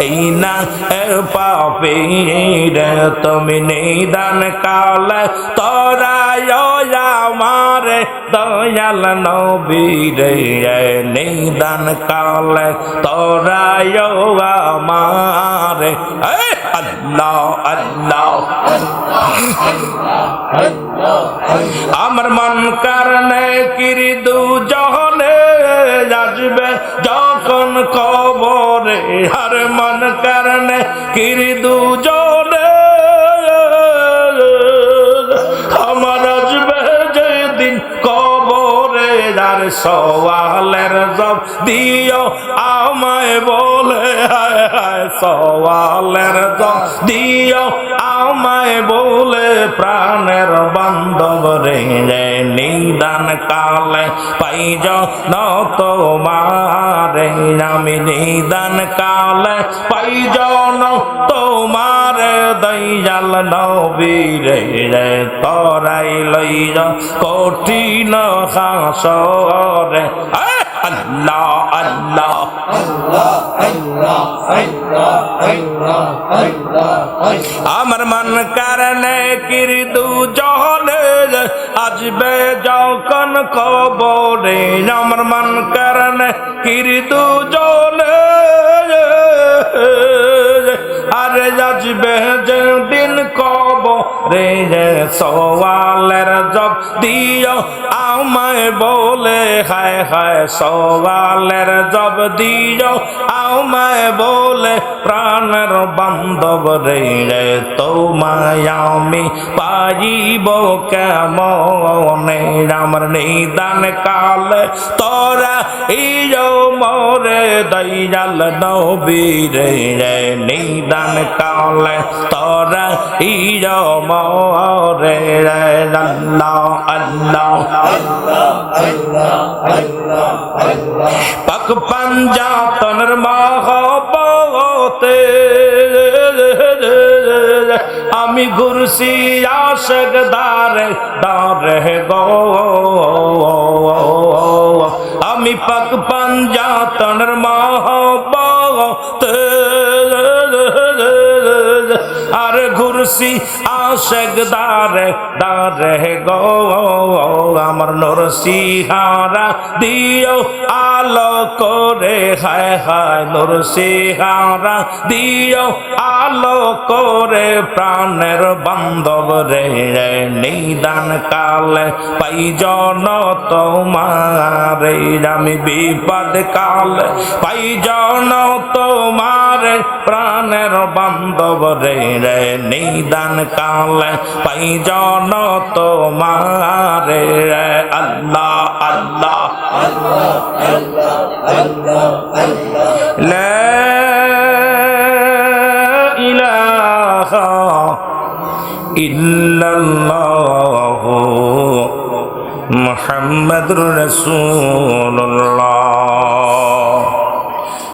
এই না তুমি নিদান কাল তোরায় আমার দয়াল নবীর নিদান কাল তোরায় আমার আমার মন কারণে কিরি দু জহনে আসবে, যখন কবরে আর মন কারণে কিরি দু জনে আমার আসবে যেদিন কবরে আর সওয়ালের জব। দিও আমায় বলে সওয়ালের জব। দিও আমায় বলে, প্রাণের বান্ধব রে নিদান কালে পাইজ ন তোমারে। আমি নিদান কালে পাইজ ন তোমার। দয়াল নবীরে রে তরাই লইজ কঠিন হাসরে। আল্লাহ আল্লাহ। আমার মন কারণে কিরি দু জহলে আসবে যখন খবরে। আমার মন কারণে কিরি দু জলে আরে আসবে যেদিন কবরে সওয়ালের জব দিও। আমায় বলে, হায় হায়, সওয়ালের জব দিও। আমায় বলে, প্রাণের বান্ধব রে রে, তোমায় আমি পাইব কেমনে? আমার নিদান কাল তোরা ইয়ো মোরে দয়াল নবী রে রে, নিদান কাল তোরা ইয়ো মোরে আল্লাহ আল্লাহ পাক পাঞ্জাতনের মহবতে আমি ঘুরছি আশেক দারে দারে গো। আমি পাক পাঞ্জাতনের মহবতে ঘুরছি আশেক দারে দারে গো, আমার নরসিহারা দিও আলো করে, হায় হায় নরসিহারা দিও আলো করে, প্রাণের বান্ধব রে নিদান কালে পাইজন তোমার, আমি বিপদ কালে পাইজন তোমার, প্রাণের বান্ধব রে নিদান কালে জালে পাই জন তোমারে আল্লাহ আল্লাহ। লা ইলাহা ইল্লাল্লাহ মুহাম্মাদুর রাসূলুল্লাহ।